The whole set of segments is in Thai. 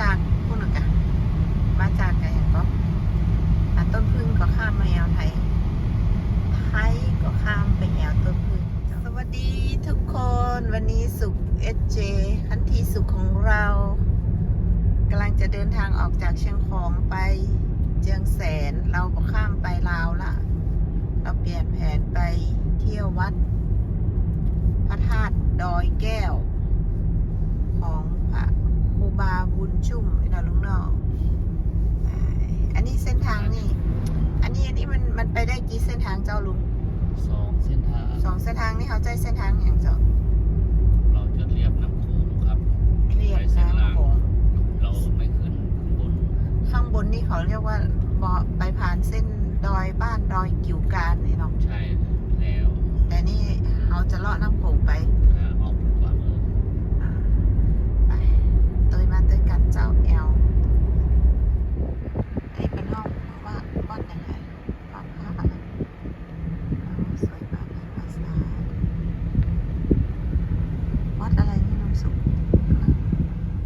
จากพูดหน่อยกันมาจากไงก็ต้นพึ่งก็ข้ามมาแอวไทย ไทยก็ข้ามไปแอวต้นพึ่งสวัสดีทุกคนวันนี้สุขเอเจคันทีสุขของเรากำลังจะเดินทางออกจากเชียงของไปเจียงแสนเราก็ข้ามไปลาวละเราเปลี่ยนแผนไปเที่ยววัด พระธาตุดอยแก้ว ของ บาบุญชุ่มไอ้ดาวลุงนอกอ่าอันนี้เส้นทางนี่ อันนี้อันนี้มันมันไปได้กี่เส้นทางเจ้าลุงสองเส้นทางสองเส้นทางนี่เขาใจเส้นทางอย่างเจ้าเราจะเรียบน้ำโขงครับเรียบน้ำโขงเราไม่ขึ้นข้างบน ข้างบนนี่เขาเรียกว่าบอไปผ่านเส้นดอยบ้านดอยกิ่วการนี่เนาะใช่แล้ว แต่นี่เขาจะเลาะน้ำโขงไป อ่าออกขวามือ อ่าไปเตย มาเตยกันเจ้าแอลอันนี้เป็นห้องว่าวัดยังไงวัดพระอะไรสวยมากเลยภาษาวัดอะไรนี่น้ำสุข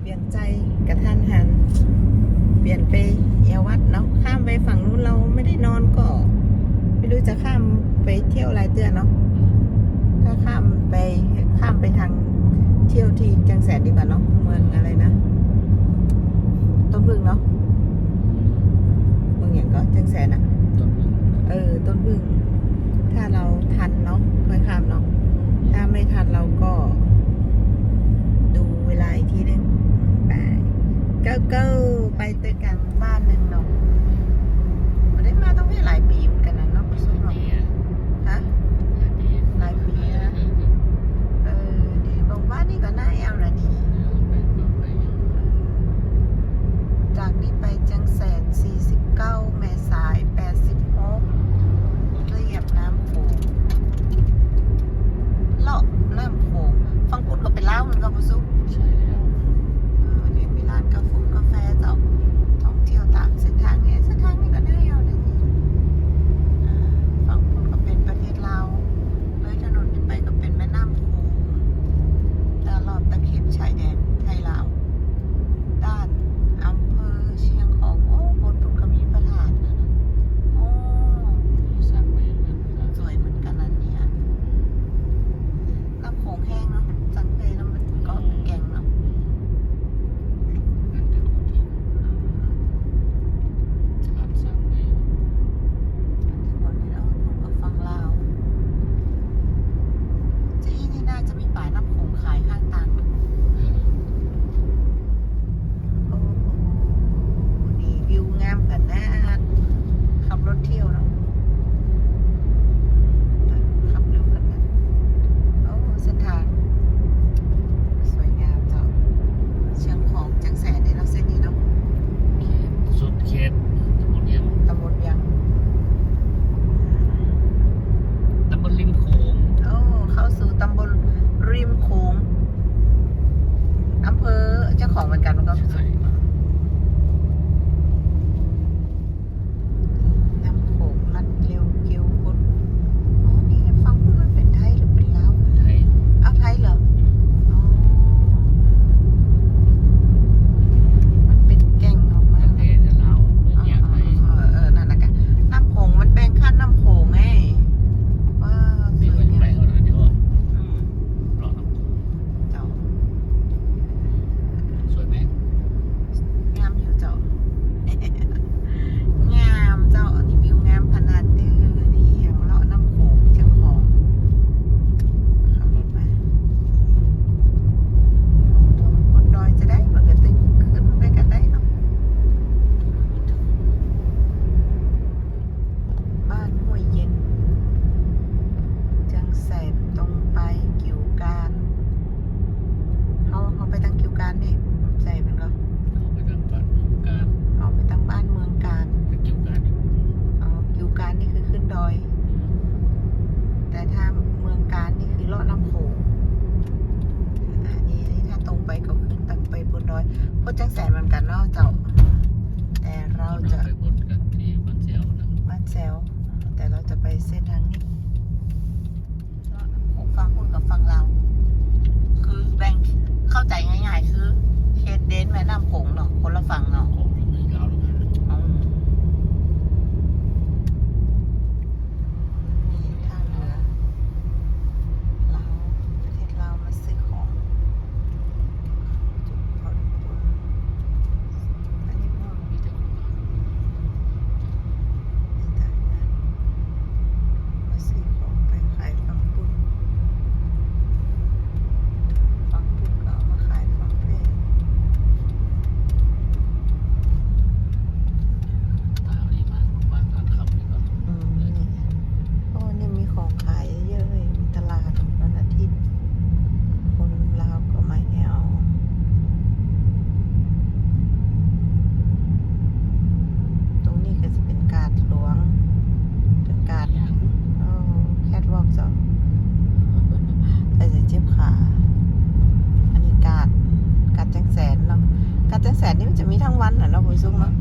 เปลี่ยนใจกระทันหัน เปลี่ยนไปแอววัดเนาะข้ามไปฝั่งนู้นเราไม่ได้นอนก็ ไม่รู้จะข้ามไปเที่ยวอะไรเตือนเนาะถ้าข้ามไปข้ามไปทาง เที่ยวที่จังแสนดีกว่าเนาะเมืองอะไรนะต้นพึ่งเนาะเมืองอย่างก็จังแสนอะต้นหนึ่งเออ ต้นพึ่งถ้าเราทันเนาะค่อยข้ามเนาะถ้าไม่ทันเราก็ ดูเวลาอีกทีนึงไปก็ก็ไปเตยกันบ้านหนึ่งเนาะไมันได้มาต้องให้หลายปีเหมือนกันนะเนาะหสุลาดยเนาะปีอะหลายปีหลายปีนะ นี่ก็น่าแอลละนี่ จากนี้ไปจังแสน49 แม่สาย 86เรียบน้ำโขงเลาะน้ำโขงฟังกุดก็เป็นเล้าวเหมือนกันพ่อซุป ใช่แล้ว เออเดี๋ยวมีร้านกาแฟกาแฟเจ้าท่องเที่ยวตามเส้นทางนี้เส้นทางนี้ก็น่าแอลนะนี่อ่าฝั่งกุดก็เป็นประเทศลาวเลยถนนนี้ไปก็เป็นแม่น้ำโขงตลอดตะเข็บชายแดนไทยลาว ด้านอำเภอเชียงของโอ้บนตุนก็มีพระธาตุนะนะโอ้ สร้างไว้กันครับ สวยเหมือนกันนะเนี่ยน้ำโขงแห้งเนาะสังเกตแล้วมันก็แก่งเนาะ นั่นจะคนที่การสร้างไว้ ทุกคนนี่เนาะผมก็ฟังเล่าวที่นี่น่าจะมีป่ายน้ำโขายข้างทาง โคตจังแสนเหมือนกันเนาะเจ้า แต่เราจะไปบดกันที่บ้านแซวนะบ้านแซวแต่เราจะไปเส้นทางนี้ฟังคุณกับฟังเรา คือแบ่งเข้าใจง่ายๆ คือเขตเดนแม่น้ำโขงเนาะคนละฝั่งเนาะ มีทั้งวันน่ะเนาะผู้ชมเนาะ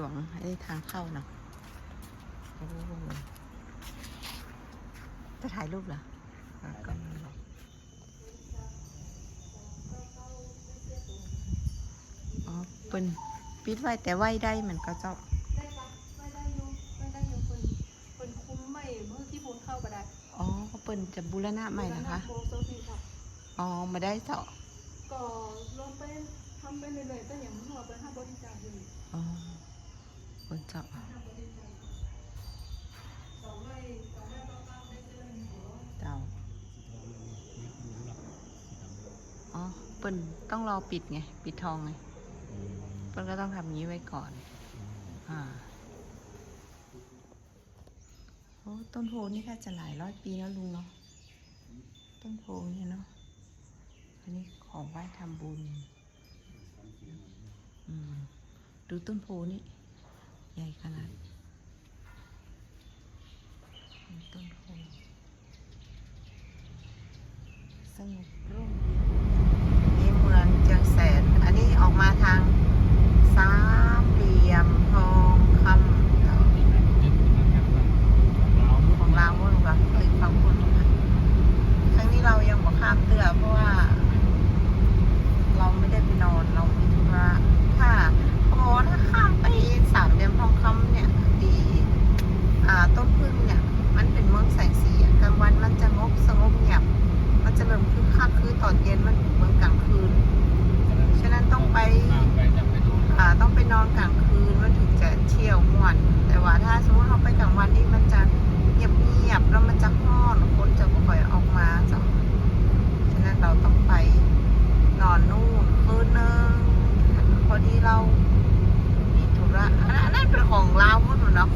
หลวงไอ้ทางเข้าเนาะจะถ่ายรูปเหรออ๋อเป็นปิดไว้แต่ไหวได้มันก็เจ้าได้ปะไหวได้อยู่ไหวได้ยูเป็นเป็นคุ้มไม่เมื่อที่ผมเข้าก็ได้ อ๋อเปิ่นจะบูรณะใหม่นะคะ อ๋อ มาได้เจาะก็ลงไปทำไปเรื่อยๆแต่อย่างที่บอเป็นห้าบริจาคอยู่อ๋อ คนจับเจ้าอ๋อเปิ้นต้องรอปิดไง ปิดทองไง เปิ้นก็ต้องทำงี้ไว้ก่อน อ่าโอ้ต้นโพนี่ก็จะหลายร้อยปีแล้วลุงเนาะ ต้นโพนี่เนาะ อันนี้ของไหว้ทำบุญ อืม ดูต้นโพนี่ ใหญ่ขนาดต้นโพสงบร่มเย็นในเมืองจัง เรามีธุระอันนั้นเป็นของเราหมดเลยนเนาะ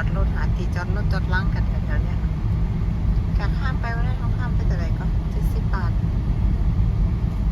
อดรถหาที่จอดรถจอดล้างกันแถวๆเนี้ยกะข้ามไปวันนั้นเราข้ามไปแต่ไหนก็เจ็ดสิบบาท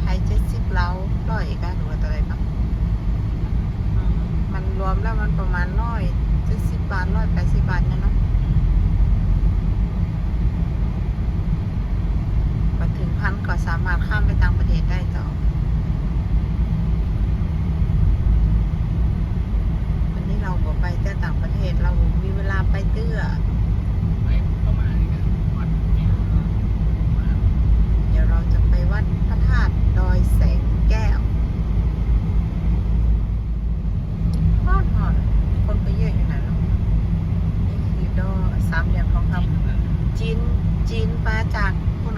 ไทยเจ็ดสิบเล้าร้อยกันหรือว่าแต่ไหนก็มมันรวมแล้วมันประมาณร้อยเจ็ดสิบบาทร้อยแปดสิบบาทเนี่ยเนาะพอถึงพันก็สามารถข้ามไปต่างประเทศได้ต่อ วันนี้เราบอก ไปแต่ต่างประเทศเรามีเวลาไปเตื้อไปประมาณนี้กันวัดนี่ประมาณเดี๋ยวเราจะไปวัดพระธาตุดอยแสงแก้วฮอดฮอดคนไปเยอะอยู่ไหนเนาะนี่คือดอยสามเหลี่ยมทองคจีนนั่นำจีนจีนมาจากพว